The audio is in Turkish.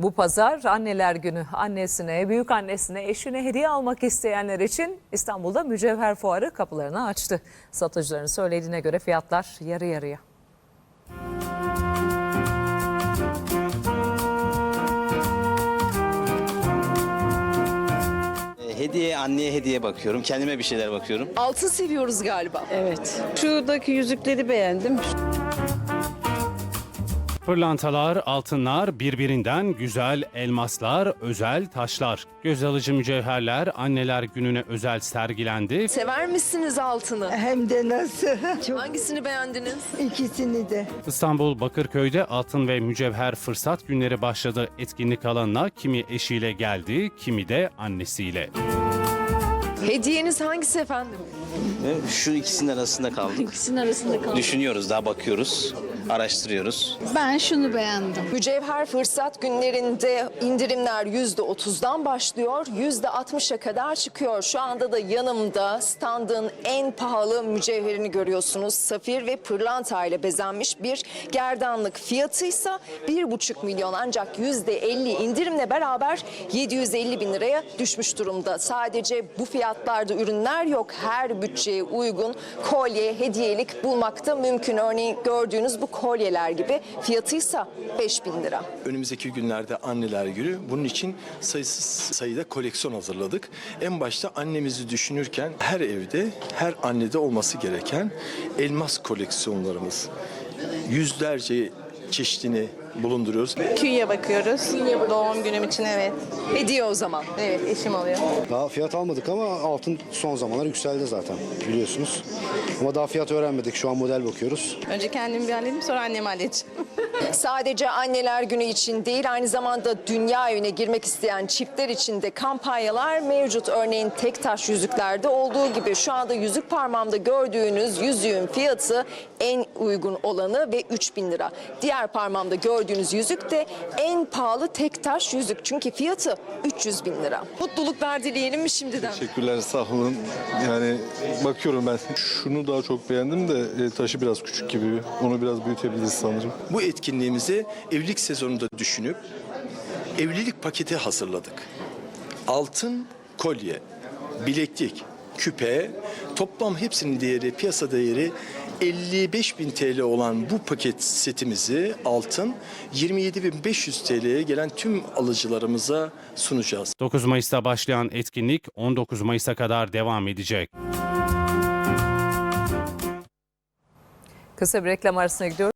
Bu pazar anneler günü annesine, büyük annesine, eşine hediye almak isteyenler için İstanbul'da mücevher fuarı kapılarını açtı. Satıcıların söylediğine göre fiyatlar yarı yarıya. E, Hediye, anneye hediye bakıyorum. Kendime bir şeyler bakıyorum. Altın seviyoruz galiba. Evet. Şuradaki yüzükleri beğendim. Pırlantalar, altınlar, birbirinden güzel elmaslar, özel taşlar. Göz alıcı mücevherler anneler gününe özel sergilendi. Sever misiniz altını? Hem de nasıl? Çok Hangisini beğendiniz? ikisini de. İstanbul Bakırköy'de altın ve mücevher fırsat günleri başladı. Etkinlik alanına kimi eşiyle geldi, kimi de annesiyle. Hediyeniz hangisi efendim? Ve Şu ikisinin arasında kaldık. İkisinin arasında kaldım. Düşünüyoruz, daha bakıyoruz, araştırıyoruz. Ben şunu beğendim. Mücevher fırsat günlerinde indirimler %30'dan başlıyor, %60'a kadar çıkıyor. Şu anda da yanımda standın en pahalı mücevherini görüyorsunuz. Safir ve pırlanta ile bezenmiş bir gerdanlık. Fiyatıysa 1,5 milyon ancak %50 indirimle beraber 750 bin liraya düşmüş durumda. Sadece bu fiyatlarda ürünler yok. Her bütçeye uygun kolye, hediyelik bulmakta mümkün. Örneğin gördüğünüz bu kolyeler gibi fiyatıysa 5 bin lira. Önümüzdeki günlerde anneler günü. Bunun için sayısız sayıda koleksiyon hazırladık. En başta annemizi düşünürken her evde, her annede olması gereken elmas koleksiyonlarımız. Yüzlerce çeşidini bulunduruyoruz. Künye bakıyoruz. Doğum günüm için evet. Hediye o zaman. Evet eşim oluyor. Daha fiyat almadık ama altın son zamanlar yükseldi zaten biliyorsunuz. Ama daha fiyat öğrenmedik. Şu an model bakıyoruz. Önce kendimi bir halledeyim sonra annemi halledeceğim. Sadece anneler günü için değil aynı zamanda dünya evine girmek isteyen çiftler için de kampanyalar mevcut. Örneğin tek taş yüzüklerde olduğu gibi şu anda yüzük parmağımda gördüğünüz yüzüğün fiyatı en uygun olanı ve 3000 lira. Diğer parmağımda gördüğünüz yüzük de en pahalı tek taş yüzük çünkü fiyatı 300 bin lira. Mutluluklar dileyelim mi şimdiden? Teşekkürler sağ olun. Yani bakıyorum ben şunu daha çok beğendim de e, taşı biraz küçük gibi. Onu biraz büyütebiliriz sanırım. Bu etkinliğimizi evlilik sezonunda düşünüp evlilik paketi hazırladık. Altın kolye, bileklik, küpe, toplam hepsinin değeri, piyasa değeri 55 bin TL olan bu paket setimizi altın 27.500 TL'ye gelen tüm alıcılarımıza sunacağız. 9 Mayıs'ta başlayan etkinlik 19 Mayıs'a kadar devam edecek. Kısa bir reklam arasına gidiyoruz.